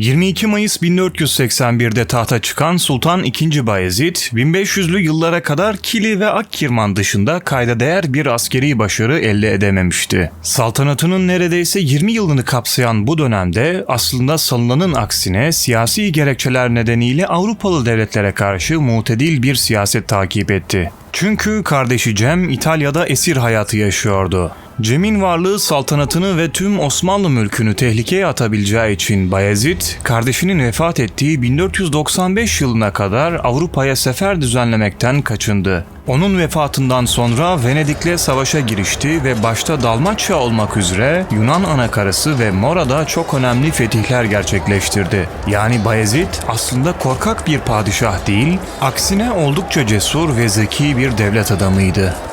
22 Mayıs 1481'de tahta çıkan Sultan II. Bayezid, 1500'lü yıllara kadar Kili ve Akkirman dışında kayda değer bir askeri başarı elde edememişti. Saltanatının neredeyse 20 yılını kapsayan bu dönemde aslında sanılanın aksine siyasi gerekçeler nedeniyle Avrupalı devletlere karşı mutedil bir siyaset takip etti. Çünkü kardeşi Cem İtalya'da esir hayatı yaşıyordu. Cem'in varlığı saltanatını ve tüm Osmanlı mülkünü tehlikeye atabileceği için Bayezid, kardeşinin vefat ettiği 1495 yılına kadar Avrupa'ya sefer düzenlemekten kaçındı. Onun vefatından sonra Venedik'le savaşa girişti ve başta Dalmaçya olmak üzere Yunan anakarası ve Mora'da çok önemli fetihler gerçekleştirdi. Yani Bayezid aslında korkak bir padişah değil, aksine oldukça cesur ve zeki bir devlet adamıydı.